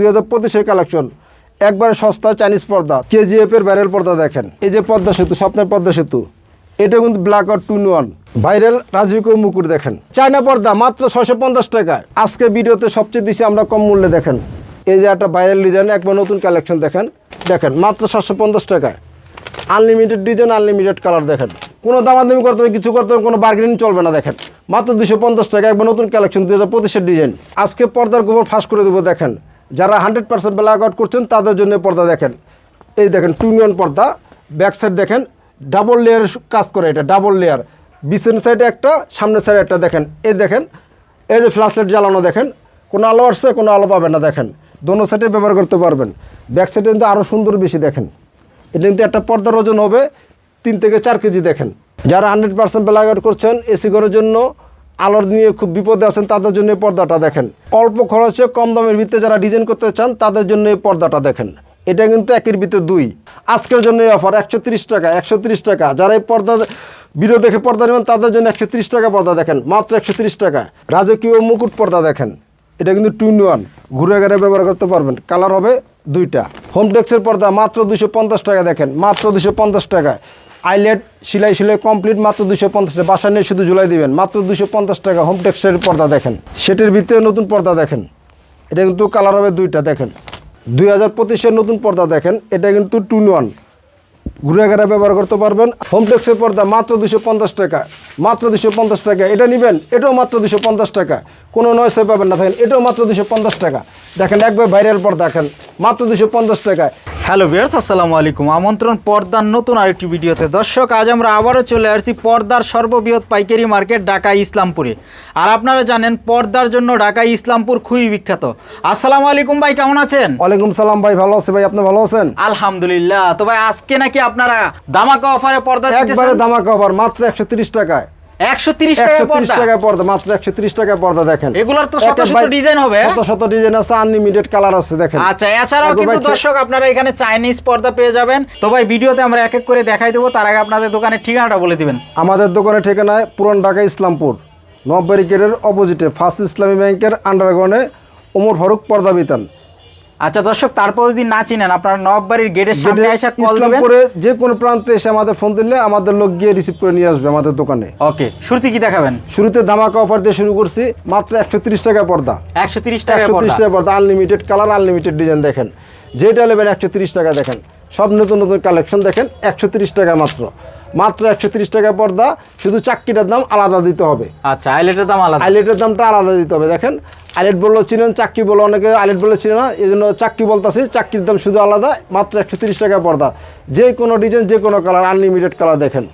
দুই হাজার কালেকশন একবারে সস্তা চাইনিজ পর্দা কেজিএফ এর ব্যারেল পর্দা দেখেন। এই যে পদ্মা সেতু, স্বপ্নের পদ্মা সেতু, এটা কিন্তু ব্ল্যাক আর টু ওয়ান ভাইরাল রাজকীয় মুকুট দেখেন। চায়না পর্দা, মাত্র ছশো পঞ্চাশ টাকায়। আজকে ভিডিওতে সবচেয়ে দিছি আমরা কম মূল্যে দেখেন। এই যে একটা ভাইরাল ডিজাইন একবার নতুন কালেকশন দেখেন। দেখেন, মাত্র সাতশো পঞ্চাশ টাকায়। আনলিমিটেড ডিজাইন আনলিমিটেড কালার দেখেন। কোনো দামাদামি করতে হবে, কিছু করতে হবে, কোনো বার্গেনিং চলবে না দেখেন। মাত্র দুশো পঞ্চাশ টাকা একবার নতুন কালেকশন দু হাজার পঁচিশের ডিজাইন আজকে পর্দার গোবর ফাঁস করে দেবো দেখেন। যারা হান্ড্রেড পার্সেন্ট ব্ল্যাক আউট করছেন, তাদের জন্য পর্দা দেখেন। এই দেখেন টুনিয়ন পর্দা। ব্যাক সাইড দেখেন ডাবল লেয়ার কাজ করে এটা ডাবল লেয়ার বিছান সাইডে একটা, সামনের সাইডে একটা দেখেন। এই দেখেন, এই যে ফ্ল্যাশ লাইট জ্বালানো দেখেন, কোনো আলো আসছে, কোনো আলো পাবে না দেখেন। দোনো সাইডে ব্যবহার করতে পারবেন। ব্যাক সাইডে কিন্তু আরও সুন্দর বেশি দেখেন। এটা কিন্তু একটা পর্দার ওজন হবে তিন থেকে চার কেজি দেখেন। যারা হান্ড্রেড পার্সেন্ট ব্ল্যাক আউট করছেন, এসি ঘরের জন্য আলোর নিয়ে খুব বিপদে আছেন, তাদের জন্য এই পর্দাটা দেখেন। অল্প খরচে কম দামের ভিতরে যারা ডিজাইন করতে চান, তাদের জন্য এই পর্দাটা দেখেন। এটা কিন্তু একের ভিতরে দুই। আজকের জন্য এই অফার একশো টাকা একশো টাকা। যারা এই পর্দা ভিডিও দেখে পর্দা নেবেন, তাদের জন্য একশো টাকা পর্দা দেখেন। মাত্র একশো টাকা। রাজকীয় মুকুট পর্দা দেখেন। এটা কিন্তু টু ইন ওয়ান ঘুরে ঘুরে ব্যবহার করতে পারবেন। কালার হবে দুইটা। হোম টেক্সের পর্দা মাত্র দুশো টাকা দেখেন। মাত্র দুশো টাকা আইলেট সিলাই সিলাই কমপ্লিট, মাত্র দুশো পঞ্চাশ টাকা। বাসা নিয়ে শুধু ঝুলাই দিবেন, মাত্র দুশো পঞ্চাশ টাকা। হোম টেক্সের পর্দা দেখেন। সেটের ভিতরে নতুন পর্দা দেখেন। এটা কিন্তু কালার হবে দুইটা, দেখেন। দুই হাজার পঁচিশের নতুন পর্দা দেখেন। এটা কিন্তু টু ওয়ান ঘুরে ঘুরে ব্যবহার করতে পারবেন। হোম টেক্সের পর্দা মাত্র দুশো পঞ্চাশ টাকা, মাত্র দুশো পঞ্চাশ টাকা। এটা নেবেন, এটাও মাত্র দুশো পঞ্চাশ টাকা। কোনো নয়সে পাবেন না। থাকেন এটাও মাত্র দুশো পঞ্চাশ টাকা। দেখেন একবার ভাইরাল পর্দা দেখেন মাত্র দুশো পঞ্চাশ টাকায়। হ্যালো ভিউয়ার্স আসসালামু আলাইকুম। আমন্ত্রণ পর্দার নতুন আরেকটি ভিডিওতে। দর্শক আজ আমরা আবারও চলে আসছি পর্দার সর্ববৃহৎ পাইকারি মার্কেট ঢাকা ইসলামপুরে। আর আপনারা জানেন পর্দার জন্য ঢাকা ইসলামপুর খুবই বিখ্যাত। আসসালামু আলাইকুম ভাই কেমন আছেন? ওয়ালাইকুম সালাম ভাই ভালো আছে ভাই। আপনি ভালো আছেন? আলহামদুলিল্লাহ। তো ভাই আজকে নাকি আপনারা দামাকা অফারে পর্দা একবারে দামাকা অফার মাত্র একশো তিরিশ টাকায়। টাকা পর্দা। মাত্র একশো তিরিশ টাকায় পর্দা দেখেন। এগুলোর তো শত শত ডিজাইন হবে শত শত ডিজাইন আছে আনলিমিটেড কালার আছে দেখেন। আচ্ছা এছাড়াও কিন্তু দর্শক আপনারা এখানে চাইনিজ পর্দা পেয়ে যাবেন। তো ভাই ভিডিওতে আমরা এক এক করে দেখাই দেবো তার আগে আপনাদের দোকানের ঠিকানাটা বলে দিবেন। আমাদের দোকানের ঠিকানায় পুরান ঢাকা ইসলামপুর নব্যারিকেটের অপোজিটে ফার্স্ট ইসলামী ব্যাংকের আন্ডারগ্রাউন্ডে ওমর ফারুক পর্দা বিতান। আচ্ছা দর্শক তারপর যদি না চিনেন আপনারা নববাড়ির গেটের সামনে এসে কল দিবেন ইসলামপুরে যে কোনো প্রান্তে এসে আমাদের ফোন দিলে আমাদের লোক গিয়ে রিসিভ করে নিয়ে আসবে আমাদের দোকানে। ওকে শুরুতে কি দেখাবেন? শুরুতে ধামাকা অফার দিয়ে শুরু করছি মাত্র একশো তিরিশ টাকা পর্দা। একশো তিরিশ টাকা একশো তিরিশ টাকা পর্দা আনলিমিটেড কালার আনলিমিটেড ডিজাইন দেখেন। যেটা নেবেন একশো তিরিশ টাকা দেখেন। সব নতুন নতুন কালেকশন দেখেন একশো তিরিশ টাকা মাত্র। মাত্র একশো তিরিশ টাকা পর্দা শুধু চাক্কিটার দাম আলাদা দিতে হবে। আচ্ছা আইলেটের দাম আলাদা। আইলেটের দামটা আলাদা দিতে হবে দেখেন। আইলেট বললেও চিনেন চাক্কি বলে অনেকে আইলেট বলে চিনে না এই জন্য চাক্কি বলতেছি চাক্কির দাম শুধু আলাদা মাত্র একশো তিরিশ টাকা পর্দা। যে কোনো ডিজাইন যে কোনো কালার আনলিমিটেড কালার দেখেন।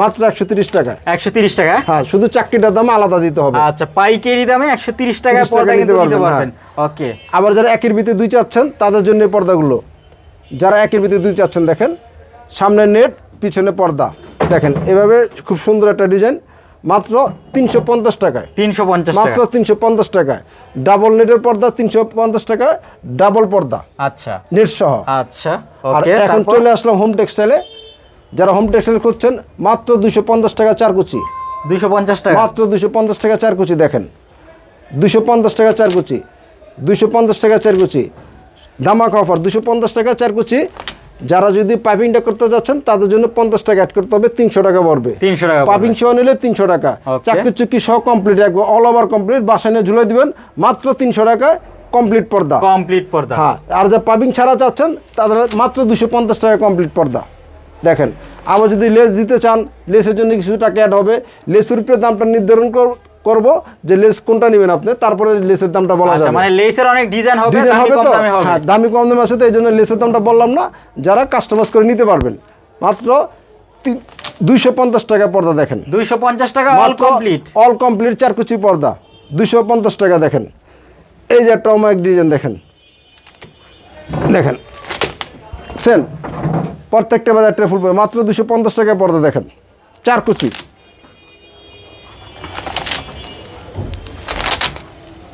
মাত্র একশো তিরিশ টাকা। একশো তিরিশ টাকা? হ্যাঁ শুধু চাক্কিটার দাম আলাদা দিতে হবে। আচ্ছা পাইকারি দামে একশো তিরিশ টাকা পর্দা নিতে কিন্তু দিতে পারবেন, পারবেন। ওকে। আবার যারা একের ভিতরে দুই চাচ্ছেন তাদের জন্য পর্দাগুলো। যারা একের ভিতরে দুই চাচ্ছেন দেখেন সামনে নেট পিছনে পর্দা। দেখেন এভাবে খুব সুন্দর একটা ডিজাইন মাত্র তিনশো পঞ্চাশ টাকায়। তিনশো পঞ্চাশ মাত্র তিনশো পঞ্চাশ টাকায়। ডাবল নেটের পর্দা তিনশো পঞ্চাশ টাকা ডাবল পর্দা। আচ্ছা। নেট সহ। আচ্ছা আর এখন চলে আসলাম হোম টেক্সটাইলে যারা হোম টেক্সটাইল করছেন মাত্র দুশো পঞ্চাশ টাকা চার কুচি দুইশো পঞ্চাশ টাকা? মাত্র দুশো পঞ্চাশ টাকা চার কুচি দেখেন। দুশো পঞ্চাশ টাকা চার কুচি দুশো পঞ্চাশ টাকা চার কুচি ধামাক অফার দুশো পঞ্চাশ টাকা চার কুচি যারা যদি পাইপিংটা করতে যাচ্ছেন তাদের জন্য পঞ্চাশ টাকা অ্যাড করতে হবে তিনশো টাকা পড়বে। তিনশো টাকা পাইপিং সহ নিলে তিনশো টাকা. চাকরি চুক্তি সহ কমপ্লিট একবার অল ওভার কমপ্লিট বাসায় নিয়ে ঝুলে দিবেন মাত্র তিনশো টাকায় কমপ্লিট পর্দা। কমপ্লিট পর্দা। হ্যাঁ আর যা পাইপিং ছাড়া চাচ্ছেন তাদের মাত্র দুশো পঞ্চাশ টাকা কমপ্লিট পর্দা। দেখেন আবার যদি লেস দিতে চান লেসের জন্য কিছু টাকা অ্যাড হবে। লেসের উপরে দামটা নির্ধারণ করব যে লেস কোনটা নেবেন আপনি? তারপরে লেসের দামটা বলা আচ্ছা যাবে। মানে লেসের অনেক ডিজাইন হবে দামি কম দামে হবে। হ্যাঁ দামি কম দামে আছে তো এই জন্য লেসের দামটা বললাম না যারা কাস্টমাইজ করে নিতে পারবেন। মাত্র দুইশো পঞ্চাশ টাকা পর্দা দেখেন। দুইশো পঞ্চাশ টাকা অল কমপ্লিট অল কমপ্লিট চারকুচি পর্দা দুশো পঞ্চাশ টাকা দেখেন। এই যে একটা অমায়িক ডিজাইন দেখেন। দেখেন সেন প্রত্যেকটা বাজার একটা ফুল মাত্র দুশো পঞ্চাশ টাকা পর্দা দেখেন চারকুচি।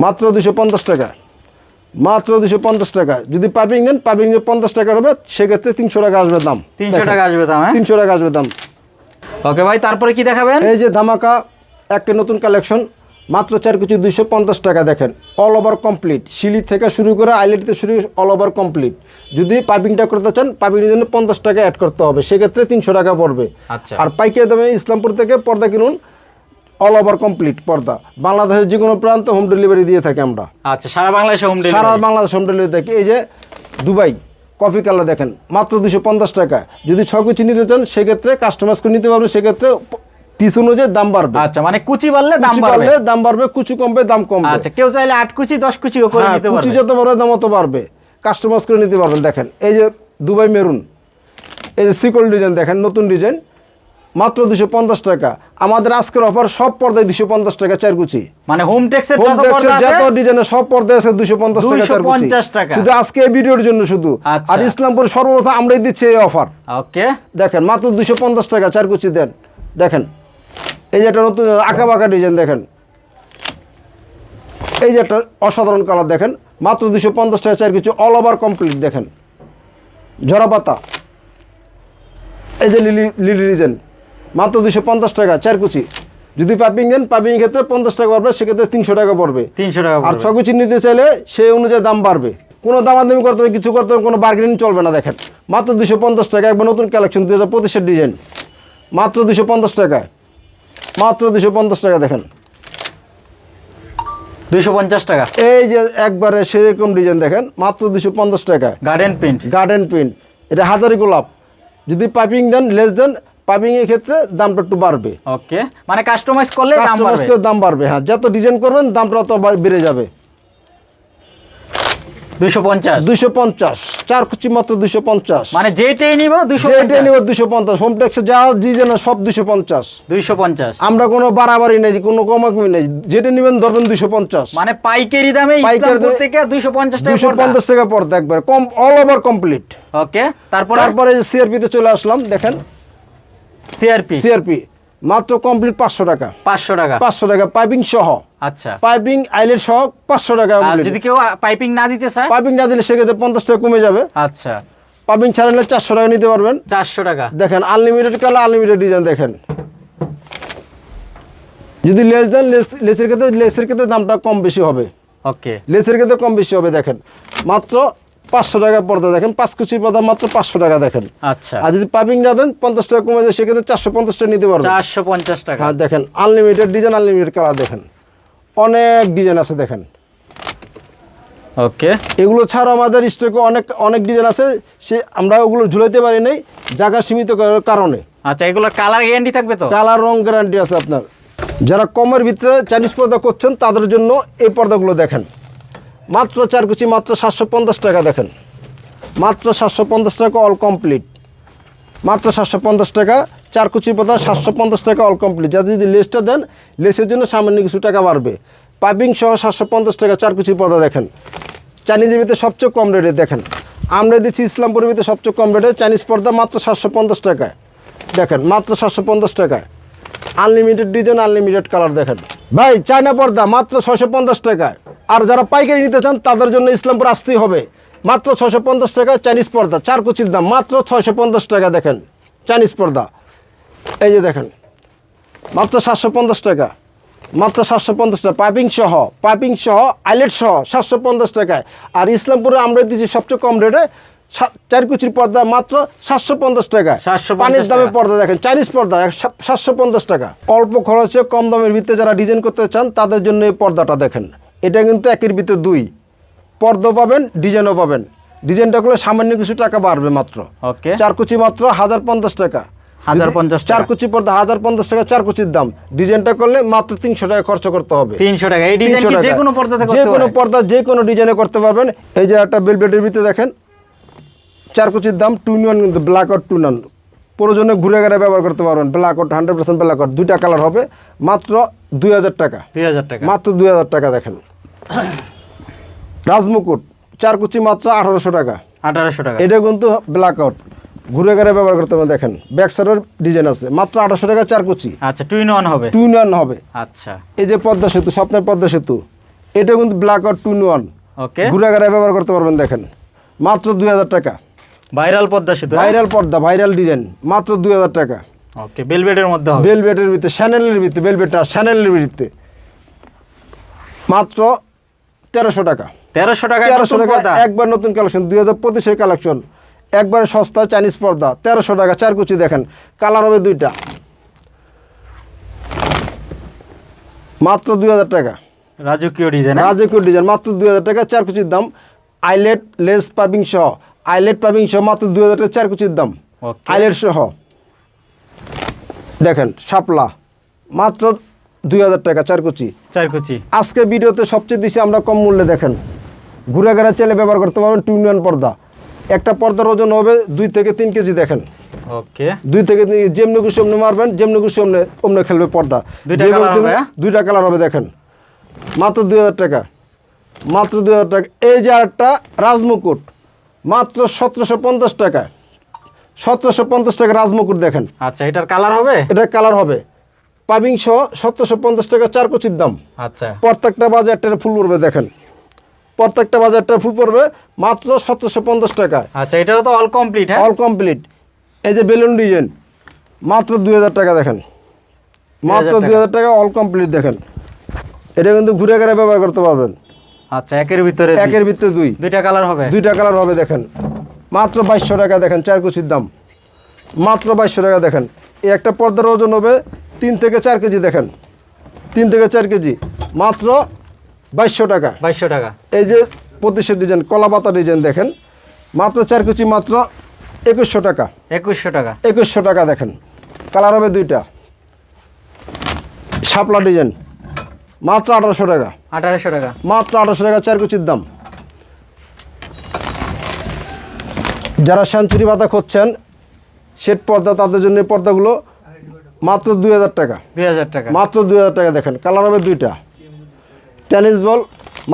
মাত্র দুশো পঞ্চাশ টাকা। মাত্র দুশো পঞ্চাশ টাকা। যদি পাইপিং নেন পাইপিং যে পঞ্চাশ টাকা হবে সেক্ষেত্রে তিনশো টাকা আসবে দাম। তিনশো টাকা আসবে দাম হ্যাঁ? তিনশো টাকা আসবে দাম। ওকে ভাই তারপরে কি দেখাবেন? এই যে ধামাকা একটা নতুন কালেকশন মাত্র চার কুচি দুইশো পঞ্চাশ টাকা দেখেন। অল ওভার কমপ্লিট সিলি থেকে শুরু করে আইলেটতে শুরু অল ওভার কমপ্লিট যদি পাইপিংটা করতে চান পাইপিংয়ের জন্য পঞ্চাশ টাকা অ্যাড করতে হবে সেক্ষেত্রে তিনশো টাকা পড়বে। আচ্ছা। আর পাইকারি দামে ইসলামপুর থেকে পর্দা কিনুন অল ওভার কমপ্লিট পর্দা। বাংলাদেশের যে কোনো প্রান্তে হোম ডেলিভারি দিয়ে থাকি আমরা। আচ্ছা সারা বাংলাদেশে হোম ডেলিভারি সারা বাংলাদেশ হোম ডেলিভারি থাকে। এই যে দুবাই কফি কালার দেখেন মাত্র দুশো পঞ্চাশ টাকা। যদি ছ কুচি নিতে চান সেক্ষেত্রে কাস্টমাইজ করে নিতে পারবেন সেক্ষেত্রে পিস অনুযায়ী দাম বাড়বে। আচ্ছা মানে কুচি বাড়লে দাম বাড়বে? বাড়লে দাম বাড়বে কুচি কমবে দাম কমবে। আচ্ছা কেউ চাইলে আট কুচি দশ কুচিও করে হ্যাঁ নিতে কুচি যত বাড়বে দাম অত বাড়বে। কাস্টমাইজ করে নিতে পারবেন দেখেন। এই যে দুবাই মেরুন। এই যে সিকল ডিজাইন দেখেন নতুন ডিজাইন। মাত্র দুশো পঞ্চাশ টাকা। আমাদের আজকের অফার সব পর্দায় দুশো পঞ্চাশ টাকা চার কুচি মানে হোম টেক্সের হোম যত ট্যাক্সের যত আছে ডিজাইনের সব পর্দায় আছে দুশো পঞ্চাশ টাকা চার কুচি 250 টাকা। শুধু আজকে এই ভিডিওর জন্য শুধু। আচ্ছা। আর ইসলামপুর সর্বপ্রথম আমরাই দিচ্ছি এই অফার ওকে। দেখেন মাত্র দুশো পঞ্চাশ টাকা চার কুচি দেন। দেখেন এই যে একটা নতুন আঁকা বাঁকা ডিজাইন দেখেন। এই যে একটা অসাধারণ কালার দেখেন মাত্র দুশো পঞ্চাশ টাকা চার কুচি অল ওভার কমপ্লিট দেখেন। ঝরা পাতা এই যে লিলি লিলি ডিজাইন মাত্র দুশো পঞ্চাশ টাকা চার কুচি। যদি পাইপিং দেন পাইপিং ক্ষেত্রে পঞ্চাশ টাকা পড়বে সেক্ষেত্রে তিনশো টাকা পড়বে। তিনশো টাকা আর। ছয় কুচি নিতে চাইলে সেই অনুযায়ী দাম বাড়বে। কোনো দামাদামি করতে হবে কিছু করতে হবে কোনো বার্গেনিং চলবে না দেখেন। মাত্র দুশো পঞ্চাশ টাকা একবার নতুন কালেকশন দুই হাজার পঁচিশের ডিজাইন মাত্র দুশো পঞ্চাশ টাকা। মাত্র দুশো পঞ্চাশ টাকা দেখেন। দুশো পঞ্চাশ টাকা। এই যে একবারে সেরকম ডিজাইন দেখেন। মাত্র দুশো পঞ্চাশ টাকা। গার্ডেন প্রিন্ট গার্ডেন প্রিন্ট এটা হাজারি গোলাপ। যদি পাইপিং দেন লেস দেন ক্ষেত্রে দামটা একটু বাড়বে। ওকে মানে কাস্টমাইজ করলে দাম বাড়বে। দাম বাড়বে হ্যাঁ যত ডিজাইন করবেন দামটা তত বেড়ে যাবে। দুইশো পঞ্চাশ। দুশো পঞ্চাশ চার কুচি মাত্র দুশো পঞ্চাশ। মানে যেটাই নিব নিব হোম ট্যাক্সে যা ডিজাইন সব আমরা কোনো বাড়াবাড়ি নেই কোনো কমাকমি নেই যেটা নেবেন ধরবেন দুশো পঞ্চাশ। মানে পাইকারি দামে ইসলামপুর থেকে টাকা দুশো পঞ্চাশ টাকা পড়তে একবার কম অল ওভার কমপ্লিট ওকে তারপরে? তারপরে সিআরপিতে চলে আসলাম দেখেন। সিআরপি সিআরপি মাত্র কমপ্লিট পাঁচশো টাকা। পাঁচশো টাকা। পাঁচশো টাকা পাইপিং সহ। আচ্ছা। পাইপিং আইলের সহ পাঁচশো টাকা যদি কেউ পাইপিং না দিতে চায়? পাইপিং না দিলে সেক্ষেত্রে পঞ্চাশ টাকা কমে যাবে। আচ্ছা। পাইপিং ছাড়ালে চারশো টাকা নিতে পারবেন। চারশো টাকা। দেখেন আনলিমিটেড কালার আনলিমিটেড ডিজাইন দেখেন। যদি লেস দেন লেস লেসের ক্ষেত্রে লেসের ক্ষেত্রে দামটা কম বেশি হবে। ওকে। লেসের ক্ষেত্রে কম বেশি হবে দেখেন। মাত্র পাঁচশো টাকা পর্দা দেখেন পাঁচ কুচি পর্দা মাত্র পাঁচশো টাকা দেখেন। আচ্ছা। আর যদি পাবিং না দেন পঞ্চাশ টাকা কমে যায় সেক্ষেত্রে চারশো পঞ্চাশ টাকা নিতে পারবেন। চারশো পঞ্চাশ টাকা। হ্যাঁ দেখেন আনলিমিটেড ডিজাইন আনলিমিটেড কালার দেখেন। অনেক ডিজাইন আছে দেখেন। ওকে। এগুলো ছাড়া আমাদের স্টকে অনেক অনেক ডিজাইন আছে। সে আমরা ওগুলো ঝুলাইতে পারি নাই জায়গা সীমিত করার কারণে। আচ্ছা এগুলোর কালার গ্যারান্টি থাকবে তো? কালার রং গ্যারান্টি আছে আপনার। যারা কমের ভিতরে চাইনিজ পর্দা করছেন তাদের জন্য এই পর্দাগুলো দেখেন। মাত্র চার কুচি, মাত্র সাতশো পঞ্চাশ টাকা দেখেন। মাত্র সাতশো পঞ্চাশ টাকা অল কমপ্লিট মাত্র সাতশো পঞ্চাশ টাকা, চার কুচি পর্দা সাতশো পঞ্চাশ টাকা অল কমপ্লিট যাতে যদি লেসটা দেন, লেসের জন্য সামান্য কিছু টাকা বাড়বে। পাইপিং সহ সাতশো পঞ্চাশ টাকা, চার কুচি পর্দা দেখেন। চাইনিজ ভিতরে সবচেয়ে কম রেটে দেখেন। আমরা দিচ্ছি ইসলামপুরের ভিতরে সবচেয়ে কম রেটে চাইনিজ পর্দা মাত্র সাতশো পঞ্চাশ টাকায়। দেখেন, মাত্র সাতশো পঞ্চাশ টাকায়। আনলিমিটেড ডিজাইন আনলিমিটেড কালার দেখেন। ভাই চায়না পর্দা মাত্র ছয়শো পঞ্চাশ টাকায়। আর যারা পাইকারি নিতে চান তাদের জন্য ইসলামপুর আসতেই হবে। মাত্র ছয়শো পঞ্চাশ টাকা চাইনিজ পর্দা চার কুচির দাম মাত্র ছয়শো পঞ্চাশ টাকা দেখেন চাইনিজ পর্দা। এই যে দেখেন মাত্র সাতশো পঞ্চাশ টাকা মাত্র সাতশো পঞ্চাশ টাকা পাইপিং সহ পাইপিং সহ আইলেট সহ সাতশো পঞ্চাশ টাকায়। আর ইসলামপুরে আমরা দিচ্ছি সবচেয়ে কম রেটে চার কুচির পর্দা মাত্র সাতশো পঞ্চাশ টাকা। 750 পানির দামে পর্দা দেখেন চাইনিজ পর্দা সাতশো পঞ্চাশ টাকা। অল্প খরচে কম দামের ভিত্তিতে যারা ডিজাইন করতে চান তাদের জন্য এই পর্দাটা দেখেন। এটা কিন্তু একের ভিতরে দুই। পর্দা পাবেন ডিজাইনও পাবেন। ডিজাইনটা করলে সামান্য কিছু টাকা বাড়বে মাত্র। ওকে। চার কুচি মাত্র হাজার পঞ্চাশ টাকা। 1050 চার টাকা। কুচি পর্দা হাজার পঞ্চাশ টাকা চার কুচির দাম। ডিজাইনটা করলে মাত্র তিনশো টাকা খরচ করতে হবে। তিনশো টাকা। এই ডিজাইন 300 কি টাকা। যে কোনো পর্দাতে যে কোনো পর্দা যে কোনো ডিজাইনে করতে পারবেন। এই যে একটা বেলবেটের ভিতরে দেখেন চার কুচির দাম টু নিয়ন কিন্তু ব্ল্যাক আউট টু নন প্রয়োজনে ঘুরে ঘুরে ব্যবহার করতে পারবেন। Black out hundred percent black out দুইটা কালার হবে। মাত্র দুই হাজার টাকা। দুই হাজার টাকা। মাত্র দুই হাজার টাকা দেখেন। রাজমুকুট চার কুচি মাত্র আঠারোশো টাকা। আঠারোশো টাকা। এটা কিন্তু ব্ল্যাক আউট ঘুরে ঘুরে ব্যবহার করতে পারবেন দেখেন ব্যাক সাইডের ডিজাইন আছে। মাত্র আঠারোশো টাকা চার কুচি। আচ্ছা টুইন ওয়ান হবে? টু নিয়ন হবে। আচ্ছা। এই যে পদ্মা সেতু স্বপ্নের পদ্মা সেতু এটা কিন্তু black out two one okay. ঘুরে ঘুরে ব্যবহার করতে পারবেন দেখেন মাত্র দুই হাজার টাকা। ভাইরাল পদ্মা সেতু ভাইরাল পর্দা ভাইরাল ডিজাইন মাত্র দুই হাজার টাকা। ওকে বেলভেটের মধ্যে বেলবেটের ভিতরে শ্যানেলের ভিতরে বেলবেট শ্যানেলের ভিতরে। মাত্র তেরোশো টাকা। তেরোশো টাকা তেরোশো টাকা একবার নতুন কালেকশন দুই হাজার পঁচিশের কালেকশন। একবারে সস্তা চাইনিজ পর্দা তেরোশো টাকা চার কুচি দেখেন কালার হবে দুইটা। মাত্র দুই হাজার টাকা। রাজকীয় ডিজাইন রাজকীয় ডিজাইন মাত্র দুই হাজার টাকা চার কুচির দাম। আইলেট লেস পাবিং সহ আইলেট পাবিং সহ মাত্র দুই হাজার টাকা চার কুচির দাম। আইলেট সহ। দেখেন শাপলা। মাত্র দুই হাজার টাকা চার কুচি। চার কুচি। আজকে ভিডিওতে সবচেয়ে দিছি আমরা কম মূল্যে দেখেন। ঘুরে ঘেরা চেলে ব্যবহার করতে পারবেন টুইন পর্দা। একটা পর্দার ওজন হবে দুই থেকে তিন কেজি দেখেন। ওকে। দুই থেকে তিন যেমনি খুশি অমনি মারবেন যেমনি খুশি অমনি অমনি খেলবে পর্দা। দুইটা হবে, হ্যাঁ? কালার হবে দেখেন। মাত্র দুই হাজার টাকা। মাত্র দুই হাজার টাকা। এই যে আরেকটা রাজমুকুট। মাত্র সতেরোশো পঞ্চাশ টাকা। সতেরোশো পঞ্চাশ টাকা রাজমুকুট দেখেন। আচ্ছা এটার কালার হবে? এটা কালার হবে। পাবিং সহ সতেরোশো পঞ্চাশ টাকা চার কুচির দাম। আচ্ছা। প্রত্যেকটা বাজার একটা ফুল পড়বে দেখেন। প্রত্যেকটা বাজার একটা ফুল পড়বে মাত্র সতেরোশো পঞ্চাশ টাকা। আচ্ছা এটাও তো অল কমপ্লিট হ্যাঁ? অল কমপ্লিট এই যে বেলুন ডিজাইন মাত্র দুই হাজার টাকা দেখেন। মাত্র 2000 দুই হাজার টাকা অল কমপ্লিট দেখেন। এটা কিন্তু ঘুরে ঘুরে ব্যবহার করতে পারবেন। আচ্ছা একের ভিতরে একের ভিতরে দুই। দুইটা কালার হবে? দুইটা কালার হবে দেখেন। মাত্র বাইশশো টাকা দেখেন চার কুচির দাম। মাত্র বাইশশো টাকা দেখেন। এই একটা পর্দার ওজন হবে তিন থেকে চার কেজি দেখেন। তিন থেকে চার কেজি। মাত্র বাইশশো টাকা। বাইশশো টাকা। এই যে পঁচিশের ডিজাইন কলা পাতা ডিজাইন দেখেন। মাত্র চার কুচি মাত্র একুশশো টাকা। একুশশো টাকা। একুশশো টাকা দেখেন। কালার হবে দুইটা। শাপলা ডিজাইন। মাত্র আঠারোশো টাকা। আঠারোশো টাকা। মাত্র আঠারোশো টাকা চার কুচির দাম। যারা সেঞ্চুরি পাতা খুঁজছেন সেট পর্দা তাদের জন্য পর্দাগুলো মাত্র দুই হাজার টাকা। দুই হাজার টাকা। মাত্র দুই হাজার টাকা দেখেন কালার হবে দুইটা। টেনিস বল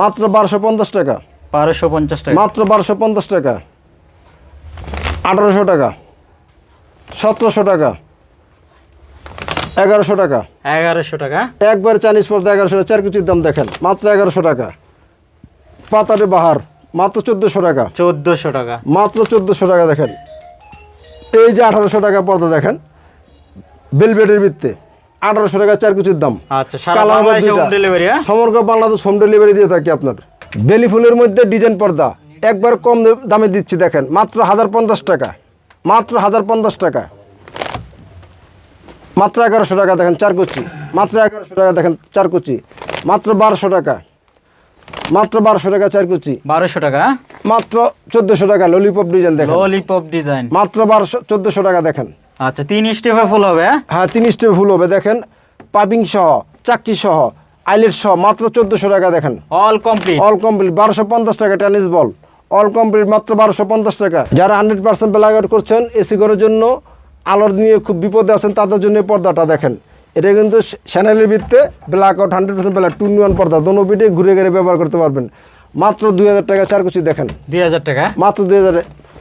মাত্র বারোশো পঞ্চাশ টাকা। বারোশো পঞ্চাশ টাকা। মাত্র বারোশো পঞ্চাশ টাকা। আঠারোশো টাকা। সতেরোশো টাকা। এগারোশো টাকা। এগারোশো টাকা। একবার চাইনিজ পর্দা এগারোশো টাকা। চার কুচির দাম দেখেন মাত্র এগারোশো টাকা। পাতারে বাহার মাত্র চোদ্দোশো টাকা। চোদ্দোশো টাকা। মাত্র চোদ্দোশো টাকা দেখেন। এই যে আঠারোশো টাকা পর্দা দেখেন বেলবেটের ভিত্তে। আঠারোশো টাকা চার কুচির দাম। আচ্ছা হ্যাঁ? সমগ্র বাংলাদেশ হোম ডেলিভারি দিয়ে থাকি আপনার। বেলি ফুলের মধ্যে ডিজাইন পর্দা। একবার কম দামে দিচ্ছি দেখেন। মাত্র হাজার পঞ্চাশ টাকা। মাত্র হাজার পঞ্চাশ টাকা। মাত্র এগারোশো টাকা দেখেন চার কুচি। মাত্র এগারোশো টাকা দেখেন চার কুচি। মাত্র বারোশো টাকা। মাত্র বারোশো টাকা চার কুচি। বারোশো টাকা হ্যাঁ? মাত্র চোদ্দশো টাকা ললিপপ ডিজাইন দেখেন। ললিপপ ডিজাইন মাত্র বারোশো চোদ্দশো টাকা দেখেন। আচ্ছা তিন স্টেপে ফুল হবে হ্যাঁ? হ্যাঁ তিন স্টেপ ফুল হবে দেখেন। পাইপিং সহ চাকরি সহ আইলেট সহ মাত্র চোদ্দোশো টাকা দেখেন। অল কমপ্লিট অল কমপ্লিট বারোশো পঞ্চাশ টাকা টেনিস বল অল কমপ্লিট মাত্র বারোশো পঞ্চাশ টাকা। যারা হান্ড্রেড পার্সেন্ট ব্ল্যাক করছেন এসি ঘরের জন্য আলোর নিয়ে খুব বিপদে আছেন তাদের জন্য পর্দাটা দেখেন। এটা কিন্তু চ্যানেলের ভিত্তে black out hundred percent black two one পর্দা। দোনো পিঠে ঘুরে ঘুরে ব্যবহার করতে পারবেন। মাত্র দুই হাজার টাকা চার কুচি দেখেন। দুই হাজার টাকা? মাত্র দুই হাজার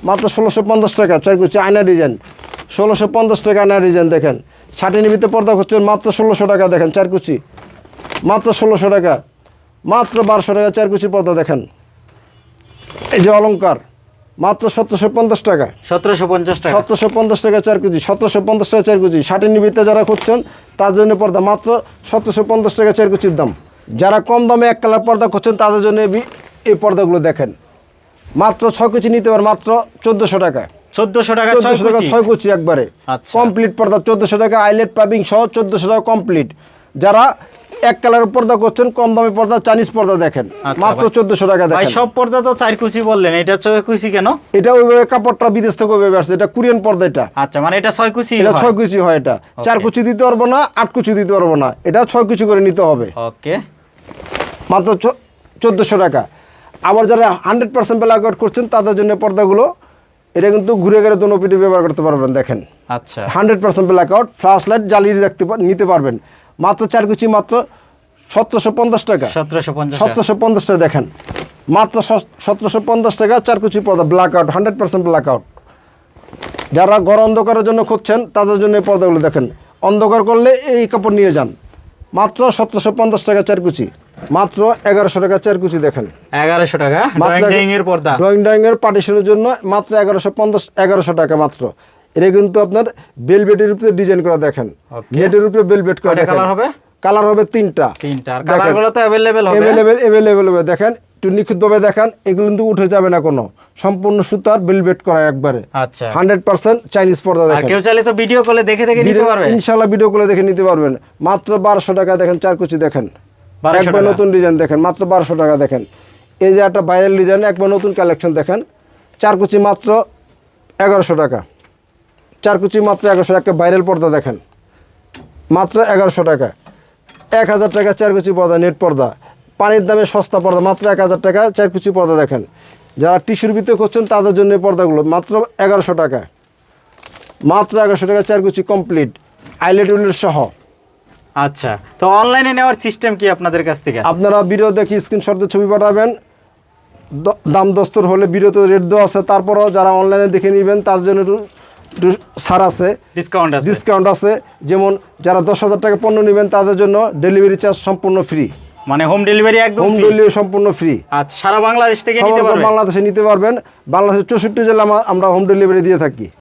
মাত্র ষোলোশো পঞ্চাশ টাকা চার কুচি আয়না ডিজাইন ষোলোশো পঞ্চাশ টাকা আয়না ডিজাইন দেখেন। ষাটের ভিতরে পর্দা করছেন মাত্র ষোলোশো টাকা দেখেন চার কুচি। মাত্র ষোলোশো টাকা মাত্র বারোশো টাকা চার কুচি পর্দা দেখেন। এই যে অলঙ্কার মাত্র সতেরোশো পঞ্চাশ টাকা। সতেরোশো পঞ্চাশ টাকা। সতেরোশো পঞ্চাশ টাকা চার কেজি সতেরোশো পঞ্চাশ টাকা চার কেজি ষাটের নিমিত্তে যারা খুঁজছেন তার জন্য পর্দা মাত্র সতেরোশো পঞ্চাশ টাকা চার কেজির দাম। যারা কম দামে এক কালার পর্দা খুঁজছেন তাদের জন্য এই পর্দাগুলো দেখেন। মাত্র ছ কেজি নিতে পারেন মাত্র চোদ্দোশো টাকা। চোদ্দোশো টাকা ছয় চোদ্দোশো টাকা। কুচি? একবারে। আচ্ছা। কমপ্লিট পর্দা চোদ্দোশো টাকা আইলেট পাবিং সহ টাকা কমপ্লিট যারা এক পর্দা করছেন কম দামে পর্দা চাইনিজ পর্দা দেখেন। আচ্ছা, মাত্র ভাই। চোদ্দোশো টাকা ভাই দেখেন। সব পর্দা তো চার কুচি বললেন এটা ছয় কুচি কেন? এটা ওইভাবে কাপড়টা বিদেশ থেকে ওইভাবে আসছে এটা কোরিয়ান পর্দা এটা। আচ্ছা মানে এটা ছয় কুচি এটা ছয় কুচি হয় এটা। চার কুচি দিতে পারব না আট কুচি দিতে পারব না। এটা ছয় কুচি করে নিতে হবে। ওকে মাত্র চোদ্দোশো টাকা। আবার যারা হান্ড্রেড পার্সেন্ট আউট করছেন তাদের জন্য পর্দাগুলো এটা কিন্তু ঘুরে ঘুরে দোনো পিঠে ব্যবহার করতে পারবেন দেখেন। আচ্ছা। Hundred percent black out flash light জ্বালিয়ে দেখতে নিতে পারবেন। মাত্র চার কুচি মাত্র সতেরোশো পঞ্চাশ টাকা। সতেরোশো পঞ্চাশ টাকা। সতেরোশো পঞ্চাশ টাকা দেখেন। মাত্র সতেরোশো পঞ্চাশ টাকা চার কুচি পর্দা black out hundred percent black out যারা ঘর অন্ধকারের জন্য খুঁজছেন তাদের জন্য এই পর্দাগুলো দেখেন। অন্ধকার করলে এই কাপড় নিয়ে যান। মাত্র সতেরোশো পঞ্চাশ টাকা চার কুচি। মাত্র এগারোশো টাকা চার কুচি দেখেন। এগারোশো টাকা ড্রয়িং এর পর্দা। ড্রয়িং ড্রয়িং এর পার্টিশনের জন্য মাত্র এগারোশো পঞ্চাশ এগারোশো টাকা মাত্র। এটা কিন্তু আপনার বেলবেটের উপরে ডিজাইন করা দেখেন. নেটের উপরে বেলবেট করা দেখেন। হবে? কালার হবে তিনটা। তিনটা। আর দেখেন। কালারগুলো তো অ্যাভেলেবেল হবে। অ্যাভেলেবেল অ্যাভেলেবেল হবে। দেখেন একটু নিখুঁতভাবে দেখান এগুলো কিন্তু উঠে যাবে না কোনো। সম্পূর্ণ সুতার বেলভেট করা একবারে। আচ্ছা। হান্ড্রেড পার্সেন্ট চাইনিজ পর্দা দেখেন। কেউ চাইলে তো ভিডিও কলে দেখে দেখে নিতে পারবে। ইনশাল্লাহ ভিডিও কলে দেখে নিতে পারবেন। মাত্র বারোশো টাকা দেখেন চার কুচি দেখেন। 1200 একবার নতুন ডিজাইন দেখেন মাত্র বারোশো টাকা দেখেন। এই যে একটা ভাইরাল ডিজাইন একবার নতুন কালেকশন দেখেন চার কুচি মাত্র এগারোশো টাকা। চার কুচি মাত্র এগারোশো একটা ভাইরাল পর্দা দেখেন মাত্র এগারোশো টাকা। এক হাজার টাকা চার কুচি পর্দা নেট পর্দা। পানির দামে সস্তা পর্দা মাত্র এক হাজার টাকা চার কুচি পর্দা দেখেন। যারা টিস্যুর ভিতরে করছেন তাদের জন্য পর্দাগুলো মাত্র এগারোশো টাকা। মাত্র এগারোশো টাকা চার কুচি কমপ্লিট আইলেট উইলেট সহ। আচ্ছা তো অনলাইনে নেওয়ার সিস্টেম কি আপনাদের কাছ থেকে? আপনারা ভিডিও দেখে স্ক্রিনশটে ছবি পাঠাবেন। দাম দস্তর হলে ভিডিওতে রেট দেওয়া আছে। তারপরও যারা অনলাইনে দেখে নেবেন তার জন্য ছাড় আছে। ডিসকাউন্ট আছে। ডিসকাউন্ট আছে। যেমন যারা দশ হাজার টাকা পণ্য নেবেন তাদের জন্য ডেলিভারি চার্জ সম্পূর্ণ ফ্রি মানে হোম ডেলিভারি একদম হোম ডেলিভারি সম্পূর্ণ ফ্রি আচ্ছা সারা বাংলাদেশ থেকে নিতে সমগ্র পারবে বাংলাদেশে নিতে পারবেন। বাংলাদেশের চৌষট্টি জেলা আমরা হোম ডেলিভারি দিয়ে থাকি।